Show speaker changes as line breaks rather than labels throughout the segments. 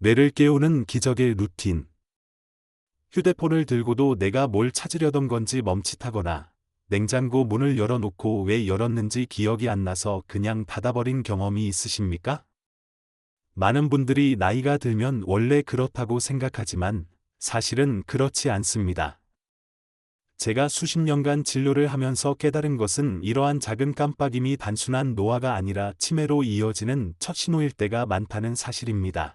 뇌를 깨우는 기적의 루틴. 휴대폰을 들고도 내가 뭘 찾으려던 건지 멈칫하거나 냉장고 문을 열어놓고 왜 열었는지 기억이 안 나서 그냥 닫아버린 경험이 있으십니까? 많은 분들이 나이가 들면 원래 그렇다고 생각하지만 사실은 그렇지 않습니다. 제가 수십 년간 진료를 하면서 깨달은 것은 이러한 작은 깜빡임이 단순한 노화가 아니라 치매로 이어지는 첫 신호일 때가 많다는 사실입니다.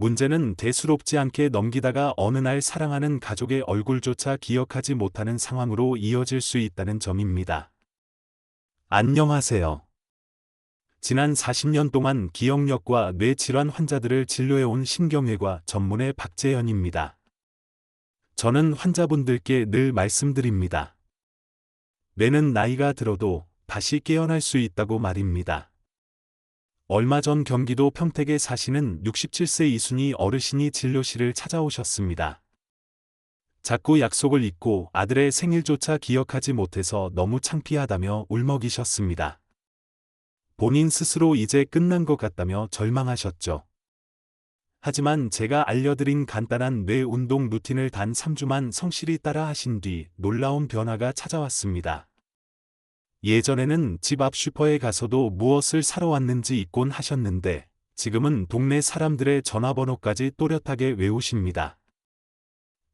문제는 대수롭지 않게 넘기다가 어느 날 사랑하는 가족의 얼굴조차 기억하지 못하는 상황으로 이어질 수 있다는 점입니다. 안녕하세요. 지난 40년 동안 기억력과 뇌질환 환자들을 진료해온 신경외과 전문의 박재현입니다. 저는 환자분들께 늘 말씀드립니다. 뇌는 나이가 들어도 다시 깨어날 수 있다고 말입니다. 얼마 전 경기도 평택에 사시는 67세 이순희 어르신이 진료실을 찾아오셨습니다. 자꾸 약속을 잊고 아들의 생일조차 기억하지 못해서 너무 창피하다며 울먹이셨습니다. 본인 스스로 이제 끝난 것 같다며 절망하셨죠. 하지만 제가 알려드린 간단한 뇌 운동 루틴을 단 3주만 성실히 따라 하신 뒤 놀라운 변화가 찾아왔습니다. 예전에는 집 앞 슈퍼에 가서도 무엇을 사러 왔는지 잊곤 하셨는데 지금은 동네 사람들의 전화번호까지 또렷하게 외우십니다.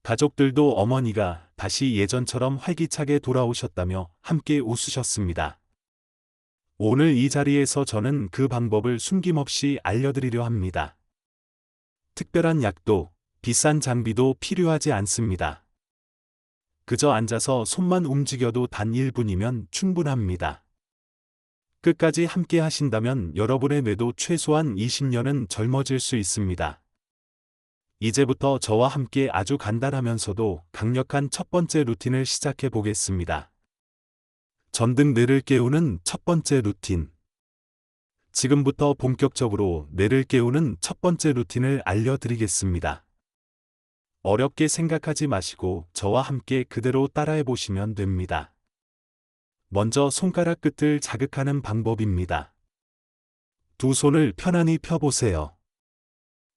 가족들도 어머니가 다시 예전처럼 활기차게 돌아오셨다며 함께 웃으셨습니다. 오늘 이 자리에서 저는 그 방법을 숨김없이 알려드리려 합니다. 특별한 약도 비싼 장비도 필요하지 않습니다. 그저 앉아서 손만 움직여도 단 1분이면 충분합니다. 끝까지 함께 하신다면 여러분의 뇌도 최소한 20년은 젊어질 수 있습니다. 이제부터 저와 함께 아주 간단하면서도 강력한 첫 번째 루틴을 시작해 보겠습니다. 전등 뇌를 깨우는 첫 번째 루틴. 지금부터 본격적으로 뇌를 깨우는 첫 번째 루틴을 알려드리겠습니다. 어렵게 생각하지 마시고 저와 함께 그대로 따라해 보시면 됩니다. 먼저 손가락 끝을 자극하는 방법입니다. 두 손을 편안히 펴보세요.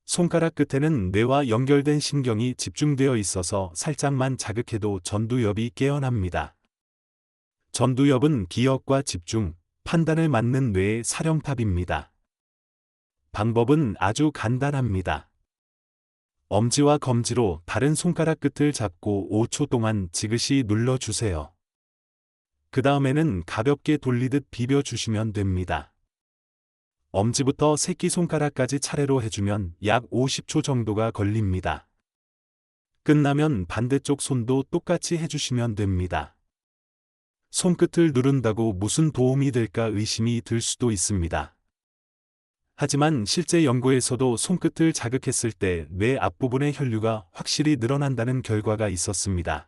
손가락 끝에는 뇌와 연결된 신경이 집중되어 있어서 살짝만 자극해도 전두엽이 깨어납니다. 전두엽은 기억과 집중, 판단을 맡는 뇌의 사령탑입니다. 방법은 아주 간단합니다. 엄지와 검지로 다른 손가락 끝을 잡고 5초 동안 지그시 눌러주세요. 그 다음에는 가볍게 돌리듯 비벼주시면 됩니다. 엄지부터 새끼손가락까지 차례로 해주면 약 50초 정도가 걸립니다. 끝나면 반대쪽 손도 똑같이 해주시면 됩니다. 손끝을 누른다고 무슨 도움이 될까 의심이 들 수도 있습니다. 하지만 실제 연구에서도 손끝을 자극했을 때 뇌 앞부분의 혈류가 확실히 늘어난다는 결과가 있었습니다.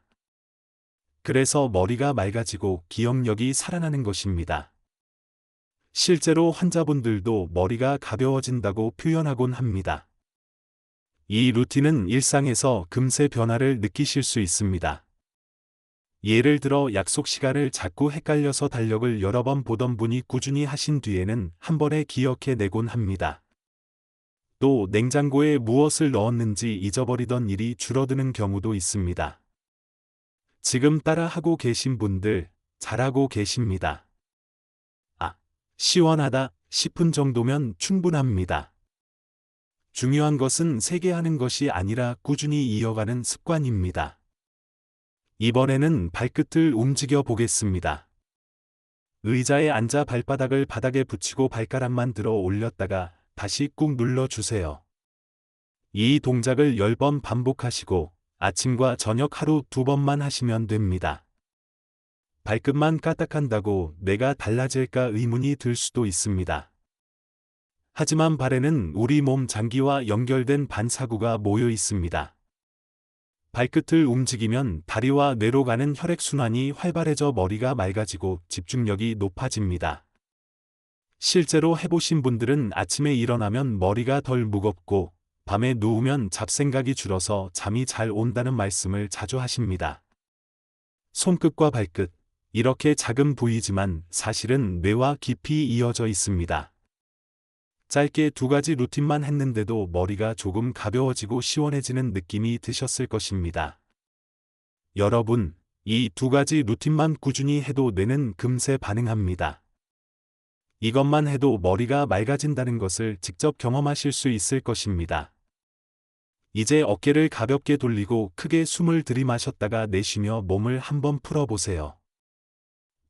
그래서 머리가 맑아지고 기억력이 살아나는 것입니다. 실제로 환자분들도 머리가 가벼워진다고 표현하곤 합니다. 이 루틴은 일상에서 금세 변화를 느끼실 수 있습니다. 예를 들어 약속 시간을 자꾸 헷갈려서 달력을 여러 번 보던 분이 꾸준히 하신 뒤에는 한 번에 기억해 내곤 합니다. 또 냉장고에 무엇을 넣었는지 잊어버리던 일이 줄어드는 경우도 있습니다. 지금 따라 하고 계신 분들 잘하고 계십니다. 아, 시원하다 싶은 정도면 충분합니다. 중요한 것은 세게 하는 것이 아니라 꾸준히 이어가는 습관입니다. 이번에는 발끝을 움직여 보겠습니다. 의자에 앉아 발바닥을 바닥에 붙이고 발가락만 들어 올렸다가 다시 꾹 눌러 주세요. 이 동작을 10번 반복하시고 아침과 저녁 하루 두 번만 하시면 됩니다. 발끝만 까딱한다고 내가 달라질까 의문이 들 수도 있습니다. 하지만 발에는 우리 몸 장기와 연결된 반사구가 모여 있습니다. 발끝을 움직이면 다리와 뇌로 가는 혈액순환이 활발해져 머리가 맑아지고 집중력이 높아집니다. 실제로 해보신 분들은 아침에 일어나면 머리가 덜 무겁고 밤에 누우면 잡생각이 줄어서 잠이 잘 온다는 말씀을 자주 하십니다. 손끝과 발끝, 이렇게 작은 부위지만 사실은 뇌와 깊이 이어져 있습니다. 짧게 두 가지 루틴만 했는데도 머리가 조금 가벼워지고 시원해지는 느낌이 드셨을 것입니다. 여러분, 이 두 가지 루틴만 꾸준히 해도 뇌는 금세 반응합니다. 이것만 해도 머리가 맑아진다는 것을 직접 경험하실 수 있을 것입니다. 이제 어깨를 가볍게 돌리고 크게 숨을 들이마셨다가 내쉬며 몸을 한번 풀어보세요.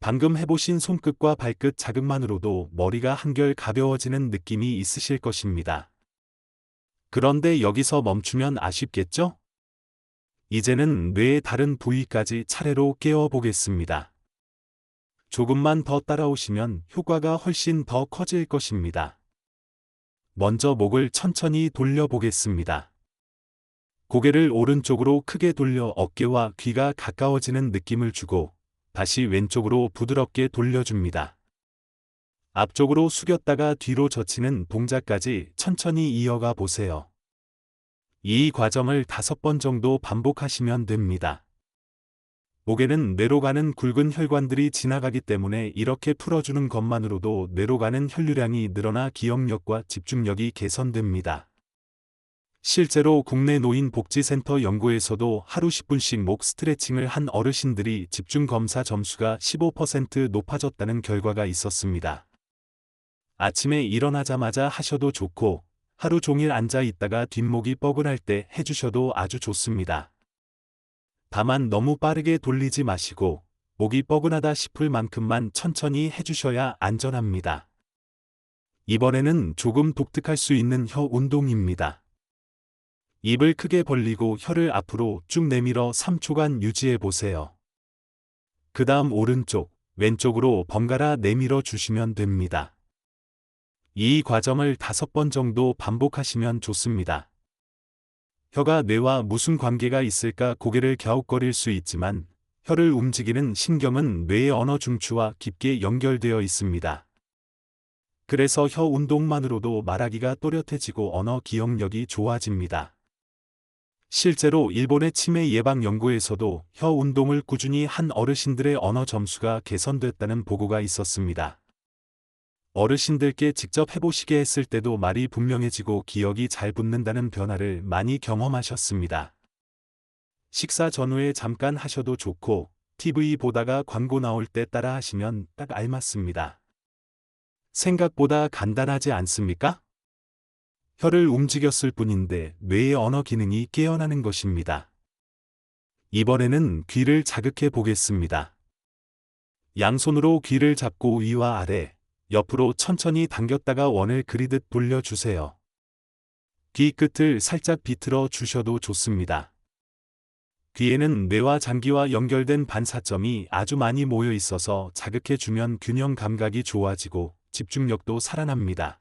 방금 해보신 손끝과 발끝 자극만으로도 머리가 한결 가벼워지는 느낌이 있으실 것입니다. 그런데 여기서 멈추면 아쉽겠죠? 이제는 뇌의 다른 부위까지 차례로 깨워보겠습니다. 조금만 더 따라오시면 효과가 훨씬 더 커질 것입니다. 먼저 목을 천천히 돌려보겠습니다. 고개를 오른쪽으로 크게 돌려 어깨와 귀가 가까워지는 느낌을 주고 다시 왼쪽으로 부드럽게 돌려줍니다. 앞쪽으로 숙였다가 뒤로 젖히는 동작까지 천천히 이어가 보세요. 이 과정을 다섯 번 정도 반복하시면 됩니다. 목에는 뇌로 가는 굵은 혈관들이 지나가기 때문에 이렇게 풀어주는 것만으로도 뇌로 가는 혈류량이 늘어나 기억력과 집중력이 개선됩니다. 실제로 국내 노인복지센터 연구에서도 하루 10분씩 목 스트레칭을 한 어르신들이 집중검사 점수가 15% 높아졌다는 결과가 있었습니다. 아침에 일어나자마자 하셔도 좋고 하루 종일 앉아 있다가 뒷목이 뻐근할 때 해주셔도 아주 좋습니다. 다만 너무 빠르게 돌리지 마시고 목이 뻐근하다 싶을 만큼만 천천히 해주셔야 안전합니다. 이번에는 조금 독특할 수 있는 혀 운동입니다. 입을 크게 벌리고 혀를 앞으로 쭉 내밀어 3초간 유지해 보세요. 그 다음 오른쪽, 왼쪽으로 번갈아 내밀어 주시면 됩니다. 이 과정을 다섯 번 정도 반복하시면 좋습니다. 혀가 뇌와 무슨 관계가 있을까 고개를 갸웃거릴 수 있지만 혀를 움직이는 신경은 뇌의 언어 중추와 깊게 연결되어 있습니다. 그래서 혀 운동만으로도 말하기가 또렷해지고 언어 기억력이 좋아집니다. 실제로 일본의 치매 예방 연구에서도 혀 운동을 꾸준히 한 어르신들의 언어 점수가 개선됐다는 보고가 있었습니다. 어르신들께 직접 해보시게 했을 때도 말이 분명해지고 기억이 잘 붙는다는 변화를 많이 경험하셨습니다. 식사 전후에 잠깐 하셔도 좋고 TV 보다가 광고 나올 때 따라 하시면 딱 알맞습니다. 생각보다 간단하지 않습니까? 혀를 움직였을 뿐인데 뇌의 언어 기능이 깨어나는 것입니다. 이번에는 귀를 자극해 보겠습니다. 양손으로 귀를 잡고 위와 아래, 옆으로 천천히 당겼다가 원을 그리듯 돌려주세요. 귀 끝을 살짝 비틀어 주셔도 좋습니다. 귀에는 뇌와 장기와 연결된 반사점이 아주 많이 모여 있어서 자극해 주면 균형 감각이 좋아지고 집중력도 살아납니다.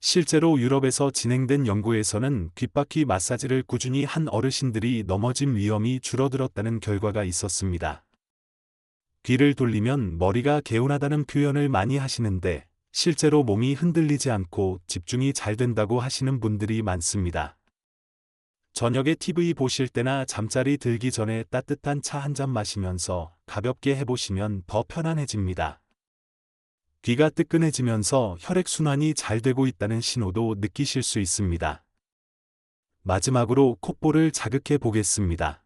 실제로 유럽에서 진행된 연구에서는 귓바퀴 마사지를 꾸준히 한 어르신들이 넘어짐 위험이 줄어들었다는 결과가 있었습니다. 귀를 돌리면 머리가 개운하다는 표현을 많이 하시는데 실제로 몸이 흔들리지 않고 집중이 잘 된다고 하시는 분들이 많습니다. 저녁에 TV 보실 때나 잠자리 들기 전에 따뜻한 차 한 잔 마시면서 가볍게 해보시면 더 편안해집니다. 귀가 뜨끈해지면서 혈액순환이 잘 되고 있다는 신호도 느끼실 수 있습니다. 마지막으로 콧볼을 자극해 보겠습니다.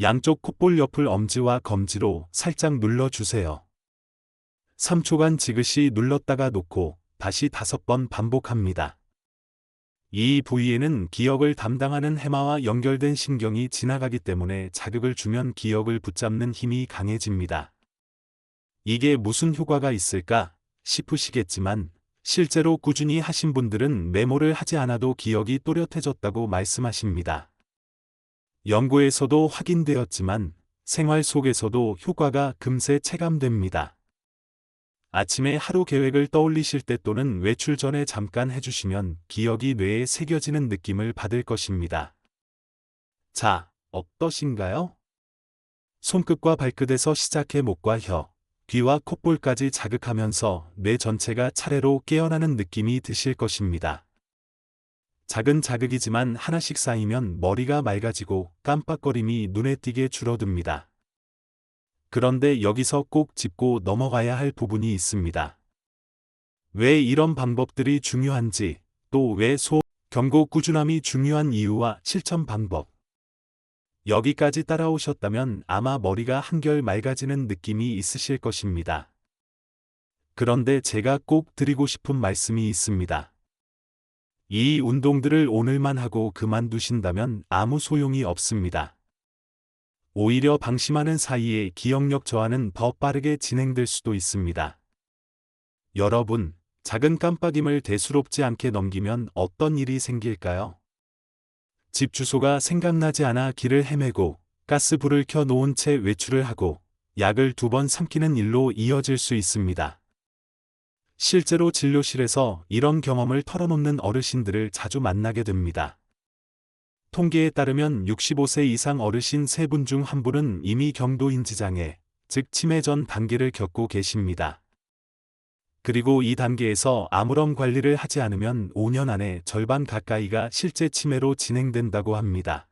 양쪽 콧볼 옆을 엄지와 검지로 살짝 눌러주세요. 3초간 지그시 눌렀다가 놓고 다시 5번 반복합니다. 이 부위에는 기억을 담당하는 해마와 연결된 신경이 지나가기 때문에 자극을 주면 기억을 붙잡는 힘이 강해집니다. 이게 무슨 효과가 있을까 싶으시겠지만 실제로 꾸준히 하신 분들은 메모를 하지 않아도 기억이 또렷해졌다고 말씀하십니다. 연구에서도 확인되었지만 생활 속에서도 효과가 금세 체감됩니다. 아침에 하루 계획을 떠올리실 때 또는 외출 전에 잠깐 해주시면 기억이 뇌에 새겨지는 느낌을 받을 것입니다. 자, 어떠신가요? 손끝과 발끝에서 시작해 목과 혀, 귀와 콧볼까지 자극하면서 뇌 전체가 차례로 깨어나는 느낌이 드실 것입니다. 작은 자극이지만 하나씩 쌓이면 머리가 맑아지고 깜빡거림이 눈에 띄게 줄어듭니다. 그런데 여기서 꼭 짚고 넘어가야 할 부분이 있습니다. 왜 이런 방법들이 중요한지, 또 왜 소, 경고 꾸준함이 중요한 이유와 실천 방법. 여기까지 따라오셨다면 아마 머리가 한결 맑아지는 느낌이 있으실 것입니다. 그런데 제가 꼭 드리고 싶은 말씀이 있습니다. 이 운동들을 오늘만 하고 그만두신다면 아무 소용이 없습니다. 오히려 방심하는 사이에 기억력 저하는 더 빠르게 진행될 수도 있습니다. 여러분, 작은 깜빡임을 대수롭지 않게 넘기면 어떤 일이 생길까요? 집 주소가 생각나지 않아 길을 헤매고 가스불을 켜 놓은 채 외출을 하고 약을 두 번 삼키는 일로 이어질 수 있습니다. 실제로 진료실에서 이런 경험을 털어놓는 어르신들을 자주 만나게 됩니다. 통계에 따르면 65세 이상 어르신 3분 중 한 분은 이미 경도 인지장애, 즉 치매 전 단계를 겪고 계십니다. 그리고 이 단계에서 아무런 관리를 하지 않으면 5년 안에 절반 가까이가 실제 치매로 진행된다고 합니다.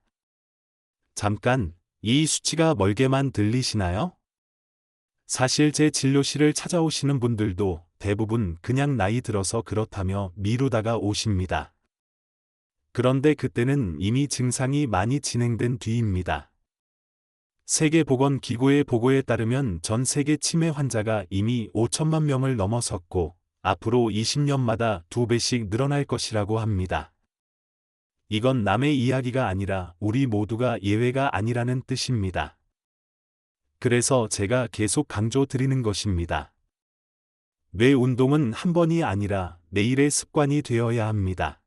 잠깐, 이 수치가 멀게만 들리시나요? 사실 제 진료실을 찾아오시는 분들도 대부분 그냥 나이 들어서 그렇다며 미루다가 오십니다. 그런데 그때는 이미 증상이 많이 진행된 뒤입니다. 세계보건기구의 보고에 따르면 전 세계 치매 환자가 이미 5천만 명을 넘어섰고 앞으로 20년마다 두 배씩 늘어날 것이라고 합니다. 이건 남의 이야기가 아니라 우리 모두가 예외가 아니라는 뜻입니다. 그래서 제가 계속 강조 드리는 것입니다. 뇌 운동은 한 번이 아니라 매일의 습관이 되어야 합니다.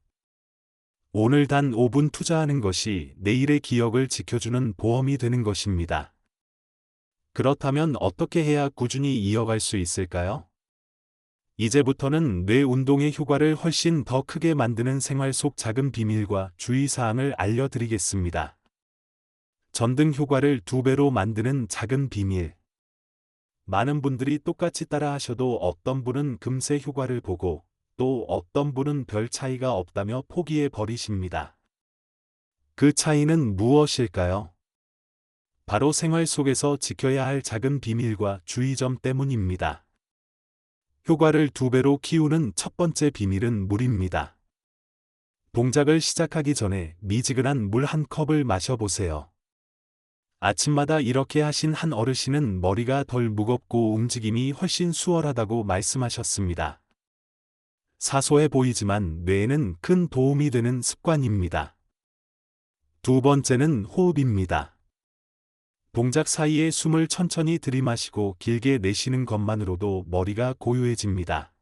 오늘 단 5분 투자하는 것이 내일의 기억을 지켜주는 보험이 되는 것입니다. 그렇다면 어떻게 해야 꾸준히 이어갈 수 있을까요? 이제부터는 뇌 운동의 효과를 훨씬 더 크게 만드는 생활 속 작은 비밀과 주의사항을 알려드리겠습니다. 전등 효과를 두 배로 만드는 작은 비밀. 많은 분들이 똑같이 따라 하셔도 어떤 분은 금세 효과를 보고 또 어떤 분은 별 차이가 없다며 포기해 버리십니다. 그 차이는 무엇일까요? 바로 생활 속에서 지켜야 할 작은 비밀과 주의점 때문입니다. 효과를 두 배로 키우는 첫 번째 비밀은 물입니다. 동작을 시작하기 전에 미지근한 물 한 컵을 마셔보세요. 아침마다 이렇게 하신 한 어르신은 머리가 덜 무겁고 움직임이 훨씬 수월하다고 말씀하셨습니다. 사소해 보이지만 뇌에는 큰 도움이 되는 습관입니다. 두 번째는 호흡입니다. 동작 사이에 숨을 천천히 들이마시고 길게 내쉬는 것만으로도 머리가 고요해집니다.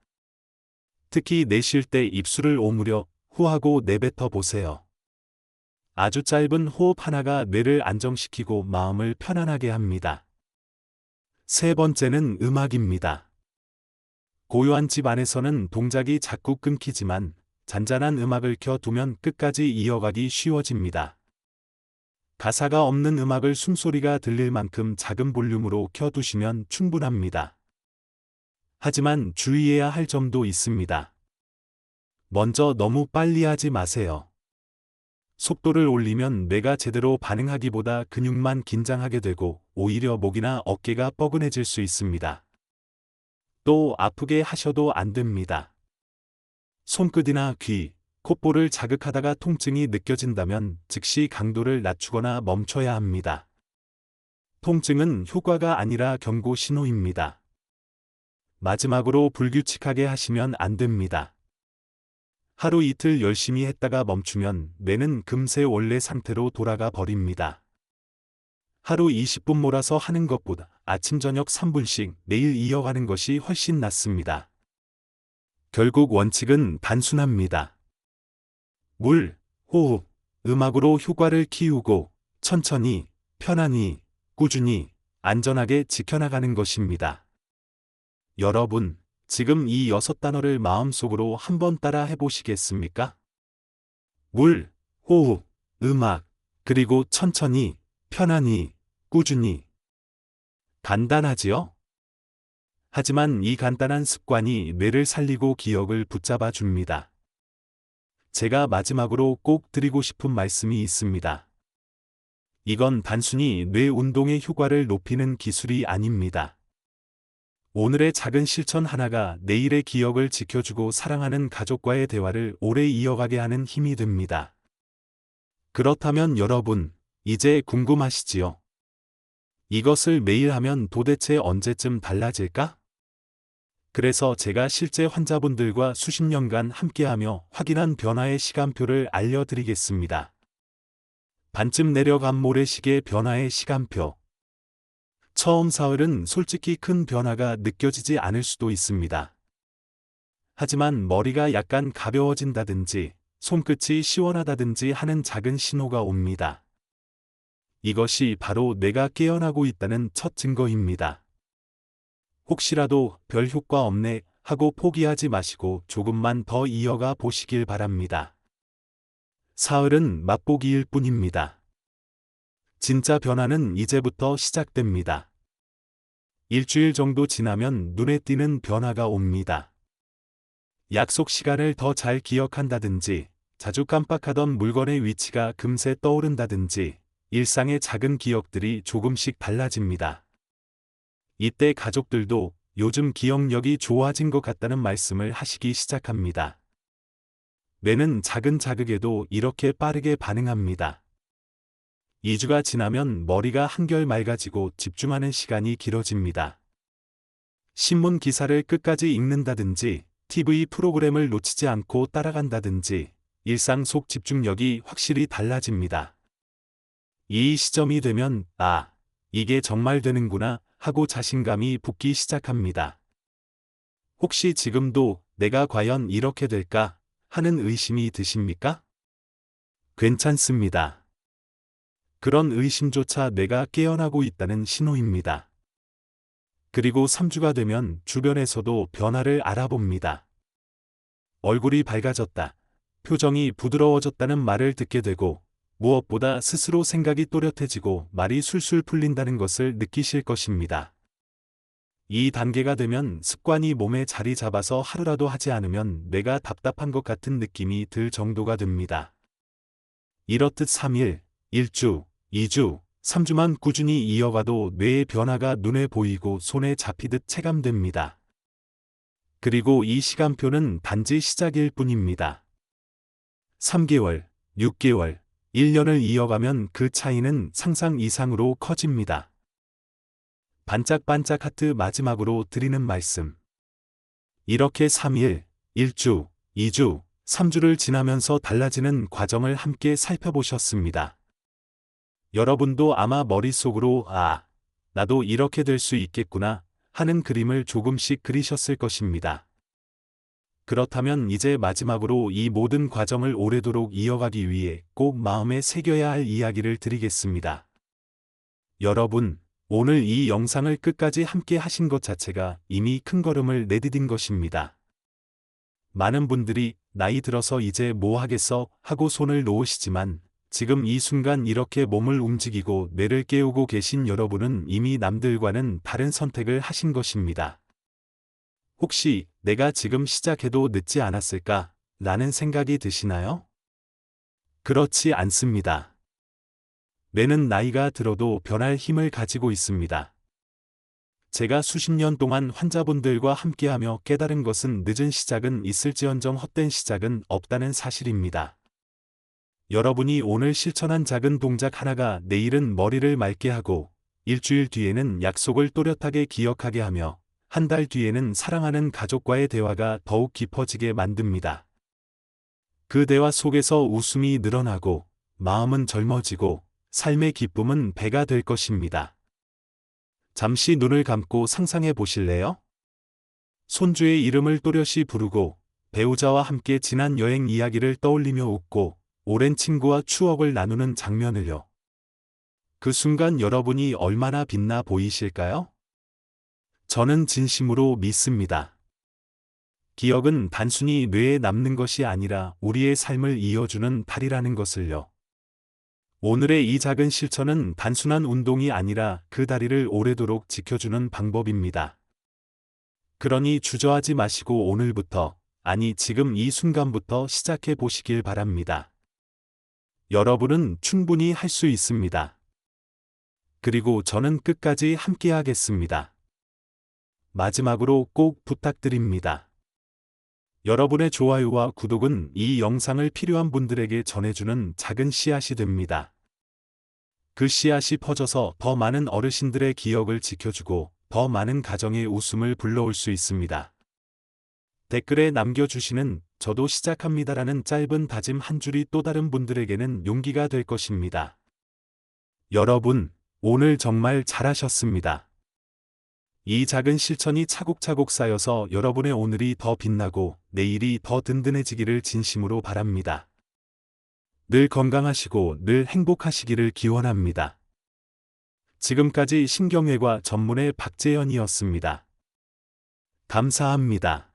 특히 내쉴 때 입술을 오므려 후하고 내뱉어 보세요. 아주 짧은 호흡 하나가 뇌를 안정시키고 마음을 편안하게 합니다. 세 번째는 음악입니다. 고요한 집 안에서는 동작이 자꾸 끊기지만 잔잔한 음악을 켜두면 끝까지 이어가기 쉬워집니다. 가사가 없는 음악을 숨소리가 들릴 만큼 작은 볼륨으로 켜두시면 충분합니다. 하지만 주의해야 할 점도 있습니다. 먼저 너무 빨리 하지 마세요. 속도를 올리면 뇌가 제대로 반응하기보다 근육만 긴장하게 되고 오히려 목이나 어깨가 뻐근해질 수 있습니다. 또 아프게 하셔도 안 됩니다. 손끝이나 귀, 콧볼을 자극하다가 통증이 느껴진다면 즉시 강도를 낮추거나 멈춰야 합니다. 통증은 효과가 아니라 경고 신호입니다. 마지막으로 불규칙하게 하시면 안 됩니다. 하루 이틀 열심히 했다가 멈추면 뇌는 금세 원래 상태로 돌아가 버립니다. 하루 20분 몰아서 하는 것보다 아침 저녁 3분씩 매일 이어가는 것이 훨씬 낫습니다. 결국 원칙은 단순합니다. 물, 호흡, 음악으로 효과를 키우고 천천히, 편안히, 꾸준히, 안전하게 지켜나가는 것입니다. 여러분, 지금 이 여섯 단어를 마음속으로 한번 따라 해보시겠습니까? 물, 호흡, 음악, 그리고 천천히, 편안히, 꾸준히. 간단하지요? 하지만 이 간단한 습관이 뇌를 살리고 기억을 붙잡아 줍니다. 제가 마지막으로 꼭 드리고 싶은 말씀이 있습니다. 이건 단순히 뇌 운동의 효과를 높이는 기술이 아닙니다. 오늘의 작은 실천 하나가 내일의 기억을 지켜주고 사랑하는 가족과의 대화를 오래 이어가게 하는 힘이 됩니다. 그렇다면 여러분, 이제 궁금하시지요? 이것을 매일 하면 도대체 언제쯤 달라질까? 그래서 제가 실제 환자분들과 수십 년간 함께하며 확인한 변화의 시간표를 알려드리겠습니다. 반쯤 내려간 모래시계 변화의 시간표. 처음 사흘은 솔직히 큰 변화가 느껴지지 않을 수도 있습니다. 하지만 머리가 약간 가벼워진다든지 손끝이 시원하다든지 하는 작은 신호가 옵니다. 이것이 바로 내가 깨어나고 있다는 첫 증거입니다. 혹시라도 별 효과 없네 하고 포기하지 마시고 조금만 더 이어가 보시길 바랍니다. 사흘은 맛보기일 뿐입니다. 진짜 변화는 이제부터 시작됩니다. 일주일 정도 지나면 눈에 띄는 변화가 옵니다. 약속 시간을 더 잘 기억한다든지, 자주 깜빡하던 물건의 위치가 금세 떠오른다든지, 일상의 작은 기억들이 조금씩 달라집니다. 이때 가족들도 요즘 기억력이 좋아진 것 같다는 말씀을 하시기 시작합니다. 뇌는 작은 자극에도 이렇게 빠르게 반응합니다. 2주가 지나면 머리가 한결 맑아지고 집중하는 시간이 길어집니다. 신문 기사를 끝까지 읽는다든지 TV 프로그램을 놓치지 않고 따라간다든지 일상 속 집중력이 확실히 달라집니다. 이 시점이 되면 아, 이게 정말 되는구나 하고 자신감이 붙기 시작합니다. 혹시 지금도 내가 과연 이렇게 될까 하는 의심이 드십니까? 괜찮습니다. 그런 의심조차 내가 깨어나고 있다는 신호입니다. 그리고 3주가 되면 주변에서도 변화를 알아봅니다. 얼굴이 밝아졌다. 표정이 부드러워졌다는 말을 듣게 되고 무엇보다 스스로 생각이 또렷해지고 말이 술술 풀린다는 것을 느끼실 것입니다. 이 단계가 되면 습관이 몸에 자리 잡아서 하루라도 하지 않으면 뇌가 답답한 것 같은 느낌이 들 정도가 됩니다. 이렇듯 3일, 1주, 2주, 3주만 꾸준히 이어가도 뇌의 변화가 눈에 보이고 손에 잡히듯 체감됩니다. 그리고 이 시간표는 단지 시작일 뿐입니다. 3개월, 6개월, 1년을 이어가면 그 차이는 상상 이상으로 커집니다. 반짝반짝 하트 마지막으로 드리는 말씀. 이렇게 3일, 1주, 2주, 3주를 지나면서 달라지는 과정을 함께 살펴보셨습니다. 여러분도 아마 머릿속으로 아, 나도 이렇게 될 수 있겠구나 하는 그림을 조금씩 그리셨을 것입니다. 그렇다면 이제 마지막으로 이 모든 과정을 오래도록 이어가기 위해 꼭 마음에 새겨야 할 이야기를 드리겠습니다. 여러분, 오늘 이 영상을 끝까지 함께 하신 것 자체가 이미 큰 걸음을 내디딘 것입니다. 많은 분들이 나이 들어서 이제 뭐 하겠어 하고 손을 놓으시지만 지금 이 순간 이렇게 몸을 움직이고 뇌를 깨우고 계신 여러분은 이미 남들과는 다른 선택을 하신 것입니다. 혹시 내가 지금 시작해도 늦지 않았을까? 라는 생각이 드시나요? 그렇지 않습니다. 뇌는 나이가 들어도 변할 힘을 가지고 있습니다. 제가 수십 년 동안 환자분들과 함께하며 깨달은 것은 늦은 시작은 있을지언정 헛된 시작은 없다는 사실입니다. 여러분이 오늘 실천한 작은 동작 하나가 내일은 머리를 맑게 하고 일주일 뒤에는 약속을 또렷하게 기억하게 하며 한 달 뒤에는 사랑하는 가족과의 대화가 더욱 깊어지게 만듭니다. 그 대화 속에서 웃음이 늘어나고 마음은 젊어지고 삶의 기쁨은 배가 될 것입니다. 잠시 눈을 감고 상상해 보실래요? 손주의 이름을 또렷이 부르고 배우자와 함께 지난 여행 이야기를 떠올리며 웃고 오랜 친구와 추억을 나누는 장면을요. 그 순간 여러분이 얼마나 빛나 보이실까요? 저는 진심으로 믿습니다. 기억은 단순히 뇌에 남는 것이 아니라 우리의 삶을 이어주는 달이라는 것을요. 오늘의 이 작은 실천은 단순한 운동이 아니라 그 다리를 오래도록 지켜주는 방법입니다. 그러니 주저하지 마시고 오늘부터, 아니 지금 이 순간부터 시작해 보시길 바랍니다. 여러분은 충분히 할 수 있습니다. 그리고 저는 끝까지 함께 하겠습니다. 마지막으로 꼭 부탁드립니다. 여러분의 좋아요와 구독은 이 영상을 필요한 분들에게 전해주는 작은 씨앗이 됩니다. 그 씨앗이 퍼져서 더 많은 어르신들의 기억을 지켜주고 더 많은 가정의 웃음을 불러올 수 있습니다. 댓글에 남겨주시는 저도 시작합니다라는 짧은 다짐 한 줄이 또 다른 분들에게는 용기가 될 것입니다. 여러분, 오늘 정말 잘하셨습니다. 이 작은 실천이 차곡차곡 쌓여서 여러분의 오늘이 더 빛나고 내일이 더 든든해지기를 진심으로 바랍니다. 늘 건강하시고 늘 행복하시기를 기원합니다. 지금까지 신경외과 전문의 박재현이었습니다. 감사합니다.